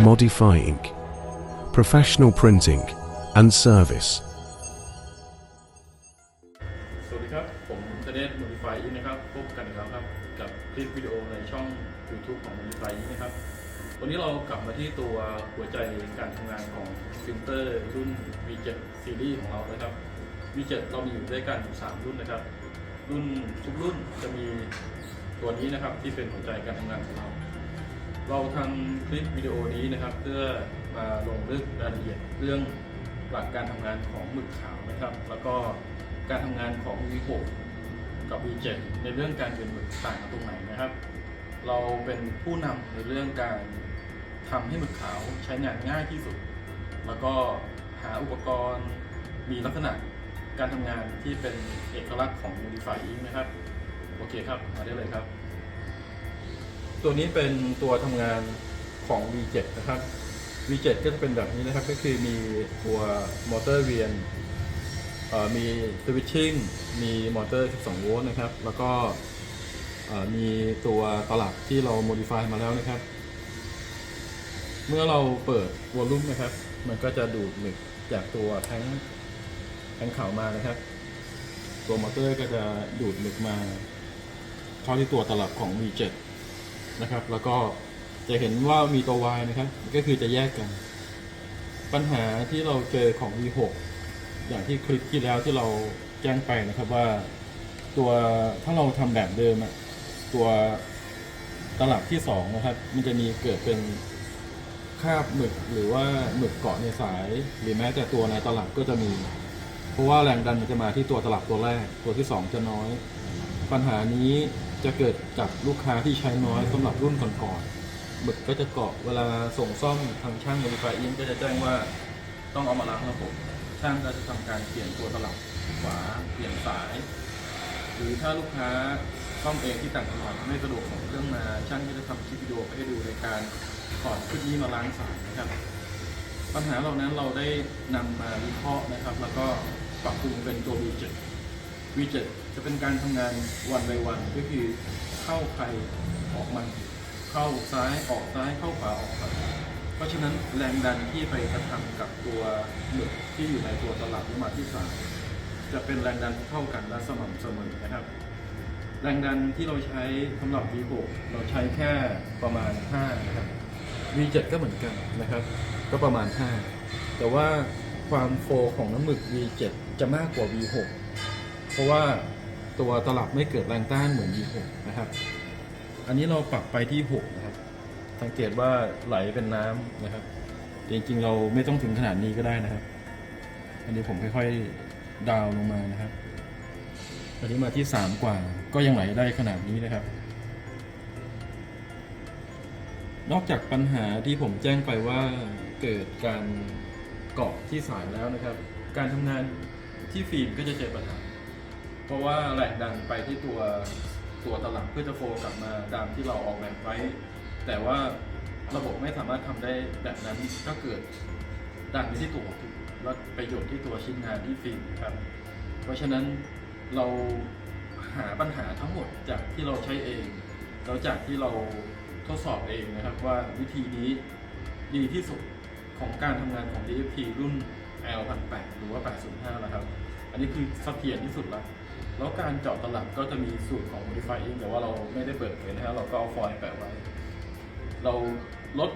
modifying, professional printing, and service. สวัสดีครับ ผมเทเดส Modify อีนะครับ พบกันอีกแล้วครับ กับคลิปวิดีโอในช่อง YouTube ของ Modify อีนะครับ วันนี้เรากลับมาที่ตัวหัวใจการทำงานของฟิลเตอร์รุ่น V7 ซีรีส์ของเรานะครับ V7 เรามีอยู่ด้วยกันอยู่3รุ่นนะครับ รุ่นทุกรุ่นจะมีตัวนี้นะครับที่เป็นหัวใจการทำงานของเรา เราทำคลิปวิดีโอนี้นะครับ เพื่อมาลงลึกรายละเอียดเรื่องหลักการทำงานของหมึกขาวนะครับ แล้วก็การทำงานของ V6 กับ V7 ในเรื่องการเป็นหมึกต่างกันตรงไหนนะครับ เราเป็นผู้นำในเรื่องการทำให้หมึกขาวใช้งานง่ายที่สุด แล้วก็หาอุปกรณ์มีลักษณะการทำงานที่เป็นเอกลักษณ์ของ Modify นะครับ โอเคครับ มาได้เลยครับ ตัวนี้เป็นตัวทำงานของ V7 นะครับ V7 ก็จะเป็นแบบนี้นะครับ ก็คือมีตัวมอเตอร์เวียนมีสวิตชิ่งมีมอเตอร์ 12 โวลต์นะครับ แล้วก็มีตัวตลับที่เราโมดิฟายมาแล้วนะครับ เมื่อเราเปิดวอลลุ่มนะครับ มันก็จะดูดหมึกจากตัวแทงแทงค์ขาวมานะครับ ตัวมอเตอร์ก็จะดูดหมึกมาเข้าที่ตัวตลับของ V7 นะครับ แล้วก็จะเห็นว่ามีตัว Y นะครับ ก็คือจะแยกกัน ปัญหาที่เราเจอของ V6 อย่างที่คลิปที่แล้วที่เราแจ้งไปนะครับว่าตัวถ้าเราทำแบบเดิมอะตัวตลับที่สองนะครับ มันจะมีเกิดเป็นคาบหมึกหรือว่าหมึกเกาะในสาย หรือแม้แต่ตัวในตลับก็จะมี เพราะว่าแรงดันมันจะมาที่ตัวตลับตัวแรก ตัวที่สองจะน้อย ปัญหานี้ จะเกิดกับลูกค้าที่ใช้น้อยสำหรับรุ่นก่อนๆหมึกก็จะเกาะเวลาส่งซ่อมทางช่าง Modify Ink ก็จะแจ้งว่าต้องเอามาล้างระบบช่างก็จะทำการเปลี่ยนตัวตลับฝาเปลี่ยนสาย หรือถ้าลูกค้าซ่อมเองที่ต่างจังหวัดไม่สะดวกส่งเครื่องมาช่างก็จะทำคลิปวิดีโอไปให้ดูในการถอดชุดนี้มาล้างสายนะครับปัญหาเหล่านั้นเราได้นำมาวิเคราะห์นะครับ แล้วก็ปรับปรุงเป็นตัว V7 V7 จะเป็นการทำงานวันไปวันก็คือเข้าใครออกมัน เข้าซ้ายออกซ้ายเข้าขวาออกขวาเพราะฉะนั้นแรงดันที่ไปกระทำกับตัวหมึกที่อยู่ในตัวตลับหรือมาที่สายจะเป็นแรงดันเท่ากันและสม่ำเสมอนะครับ แรงดันที่เราใช้สำหรับ V6 เราใช้แค่ประมาณ 5 นะครับ V7 ก็เหมือนกันนะครับ ก็ประมาณ 5 แต่ว่าความโฟของน้ำหมึก V7 จะมากกว่า V6 ราะว่าตัวตลับไม่เกิดแรงต้านเหมือน V6 นะครับ อันนี้เราปรับไปที่ 6 นะครับ สังเกตว่าไหลเป็นน้ำนะครับ จริงๆเราไม่ต้องถึงขนาดนี้ก็ได้นะครับ อันนี้ผมค่อยๆดาวลงมานะครับ อันนี้มาที่ 3 กว่า ก็ยังไหลได้ขนาดนี้นะครับ นอกจากปัญหาที่ผมแจ้งไปว่าเกิดการเกาะที่สายแล้วนะครับ การทำงานที่ฟิล์มก็จะเจอปัญหา เพราะว่าแรงดันไปที่ตัวตัวตลับเพื่อจะโฟกลับมาตามที่เราออกแบบไว้ แต่ว่าระบบไม่สามารถทำได้แบบนั้นก็เกิดดันไปที่ตัววัตถุแล้วไปหยดที่ตัวชิ้นงานที่ฟิล์มครับ เพราะฉะนั้นเราหาปัญหาทั้งหมดจากที่เราใช้เอง แล้วจากที่เราทดสอบเองนะครับว่าวิธีนี้ดีที่สุดของการทำงานของ DFP รุ่น L1008 หรือว่า 805 นะครับ อันนี้คือเสถียรที่สุดแล้ว แล้วการเจาะตลับก็จะมีสูตรของ Modify Ink แต่ว่าเราไม่ได้เปิดเผยนะครับเราก็เอาฟอยล์แปะไว้ เราลด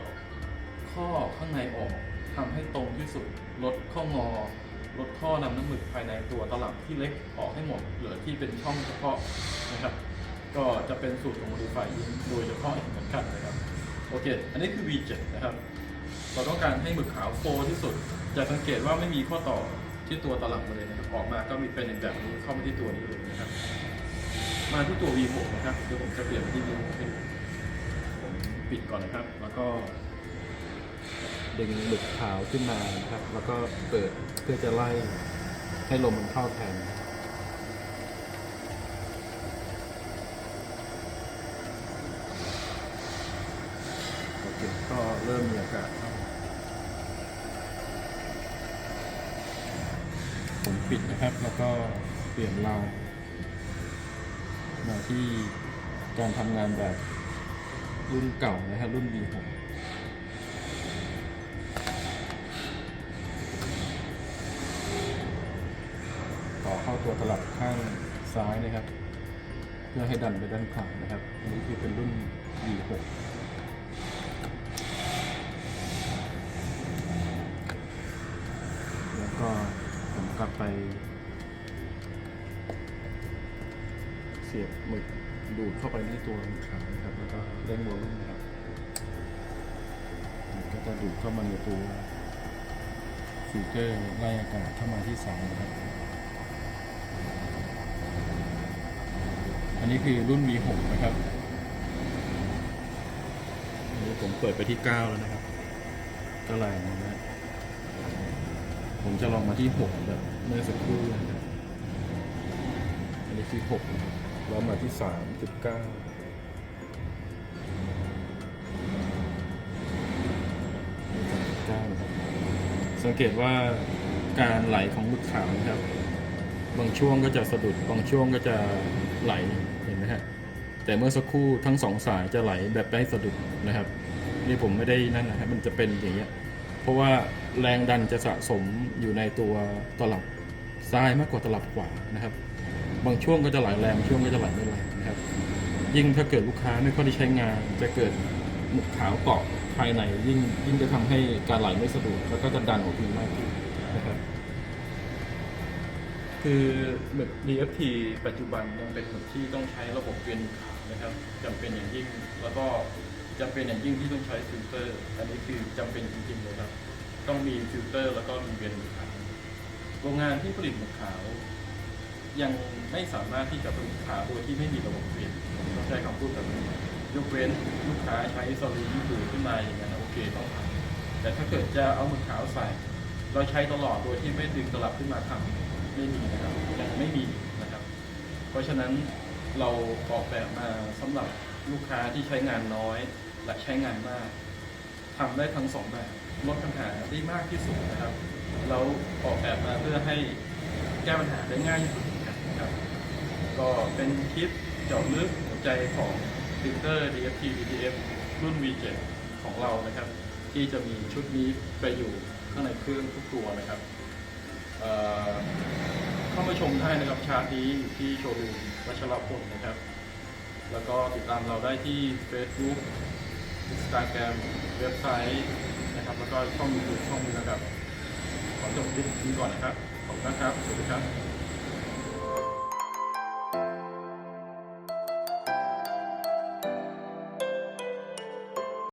ข้อข้างในออกทำให้ตรงที่สุด ลดข้องอ ลดข้อนำน้ำหมึกภายในตัวตลับที่เล็กออกให้หมด เหลือที่เป็นช่องเฉพาะนะครับ ก็จะเป็นสูตรของ Modify Ink โดยเฉพาะเหมือนกันนะครับ โอเค อันนี้คือ V7 นะครับ เราต้องการให้หมึกขาวโฟที่สุด จะสังเกตว่าไม่มีข้อต่อ ที่ตัวตลับมาเลยนะครับ ออกมาก็มีเป็นแบบนี้เข้ามาที่ตัวนี้เลยนะครับ มาที่ตัว V6 นะครับเดี๋ยวผมจะเปลี่ยนที่ V6 ให้ผมปิดก่อนนะครับ แล้วก็ดึงหมึกขาวขึ้นมานะครับ แล้วก็เปิดเพื่อจะไล่ให้ลมมันเข้าแทนโอเคก็เริ่มมีอากาศเข้า ปิดนะครับ แล้วก็เปลี่ยนเรามาที่การทำงานแบบรุ่นเก่านะครับรุ่น B6 ต่อเข้าตัวสลับข้างซ้ายนะครับ เพื่อให้ดันไปด้านขวานะครับนี่คือเป็นรุ่น B6 ไปเสียบหมึกดูดเข้าไปที่ตัวหมึกขาวนะครับ แล้วก็เร่งโวลุ่มนะครับมันก็จะดูดเข้ามาในตัวฟิลเตอร์ไล่อากาศเข้ามาที่สายนะครับ อันนี้คือรุ่น V6 นะครับอันนี้ผมเปิดไปที่ 9 แล้วนะครับก็แรงนะฮะ ผมจะลองมาที่6แบบเมื่อสักครู่นะครับอันนี้คือ6นะครับแล้วมาที่3 9นะครับสังเกตว่าการไหลของมึกขาวนะครับ บางช่วงก็จะสะดุดบางช่วงก็จะไหลเห็นไหมฮะแต่เมื่อสักครู่ทั้งสองสายจะไหลแบบได้สะดุดนะครับ นี่ผมไม่ได้นั่นนะฮะมันจะเป็นอย่างเงี้ย เพราะว่าแรงดันจะสะสมอยู่ในตัวตลับซ้ายมากกว่าตลับขวานะครับ บางช่วงก็จะไหลแรงช่วงก็จะไหลไม่แรงนะครับ ยิ่งถ้าเกิดลูกค้าไม่ค่อยได้ใช้งาน จะเกิดหมึกขาวเกาะภายใน ยิ่งยิ่งจะทำให้การไหลไม่สะดวกแล้วก็จะดันออกทีมากขึ้นนะครับ คือหมึก DFT ปัจจุบันยังเป็นหมึกที่ต้องใช้ระบบเวียนขาวนะครับจำเป็นอย่างยิ่งแล้วก็ จำเป็นอย่างยิ่งที่ต้องใช้ฟิลเตอร์ อันนี้คือจำเป็นจริงๆเลยครับ ต้องมีฟิลเตอร์ แล้วก็มีเวียนขาวโรงงานที่ผลิตหมึกขาว ยังไม่สามารถที่จะผลิตขาวโดยที่ไม่มีระบบเวียนต้องใช้คำพูดแบบนี้ยกเว้นลูกค้าใช้สลิงดูดขึ้นมาอย่างนั้นโอเคต้องทำแต่ถ้าเกิดจะเอาหมึกขาวใส่ เราใช้ตลอดโดยที่ไม่ดึงตลับขึ้นมาทำไม่มีนะครับยังไม่มีนะครับ เพราะฉะนั้นเราออกแบบมาสำหรับ ลูกค้าที่ใช้งานน้อยและใช้งานมากทำได้ทั้งสองแบบลดปัญหาได้มากที่สุดนะครับเราออกแบบมาเพื่อให้แก้ปัญหาได้ง่ายที่สุดนะครับก็เป็นคลิปเจาะลึกหัวใจของฟิลเตอร์ DFT DTF รุ่น V7 ของเรานะครับ ที่จะมีชุดนี้ไปอยู่ข้างในเครื่องทุกตัวนะครับเเข้ามาชมได้นะครับชาร์ตนี้อยู่ที่โชว์รูมวัชรพลนะครับ แล้วก็ติดตามเราได้ที่ Facebook Instagram เว็บไซต์นะครับ แล้วก็ช่องยูทูบช่องนี้นะครับขอจบคลิปนี้ก่อนนะครับ ขอบคุณครับ สวัสดีครับ